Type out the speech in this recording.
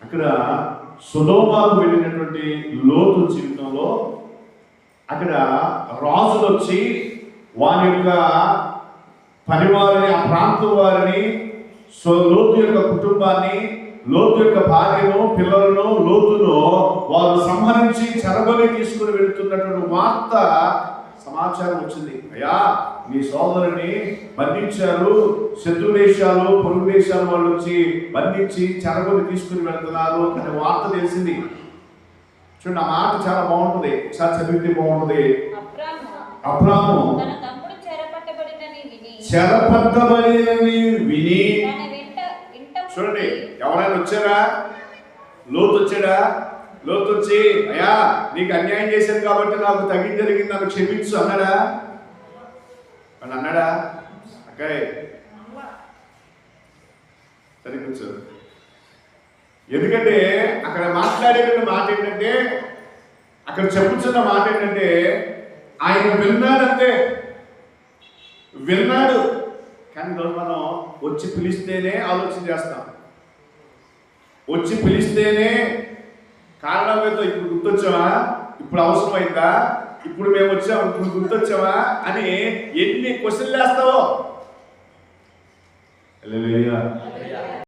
అక్కడ సుధోమాకు వెళ్ళినటువంటి లోతు జీవితంలో అక్కడ రాజులు వచ్చి వారి యొక్క పనివారిని ఆ ప్రాంతం వారిని సో లోతు యొక్క కుటుంబాన్ని లోతు యొక్క భార్యను పిల్లలను లోతును వారు సంహరించి చెరబలి తీసుకుని వెళుతున్నటువంటి వార్త సమాచారం వచ్చింది. అయ్యా మీ సోదరుని బంధించారు. శత్రు దేశాలు పొరుగు దేశాల వాళ్ళు వచ్చి బంధించి చెరబలి తీసుకుని వెళ్తున్నారు అనే వార్త తెలిసింది. చూడండి ఆ మాట చాలా బాగుంటుంది. చాలా చదివితే బాగుంటుంది. అబ్రాము చెరపట్టబడినని విని చూడండి ఎవరైనా వచ్చారా? లోతు వచ్చాడా? లోతు వచ్చి అయ్యా నీకు అన్యాయం చేశాను కాబట్టి నాకు తగ్గి జరిగింది నన్ను క్షమించు అన్నాడా? అని అన్నాడా? అక్కాయ్ సరే కూర్చో. ఎందుకంటే అక్కడ మాట్లాడేటువంటి మాట ఏంటంటే అక్కడ చెప్పుచున్న మాట ఏంటంటే ఆయన విన్నాడంతే విన్నాడు కానీ మనం వచ్చి పిలిస్తేనే ఆలోచన చేస్తాం. వచ్చి పిలిస్తేనే కారణం ఏదో ఇప్పుడు గుర్తొచ్చావా? ఇప్పుడు అవసరమైందా? ఇప్పుడు మేము వచ్చాము ఇప్పుడు గుర్తొచ్చావా? అని ఎన్ని క్వశ్చన్లు వేస్తావో?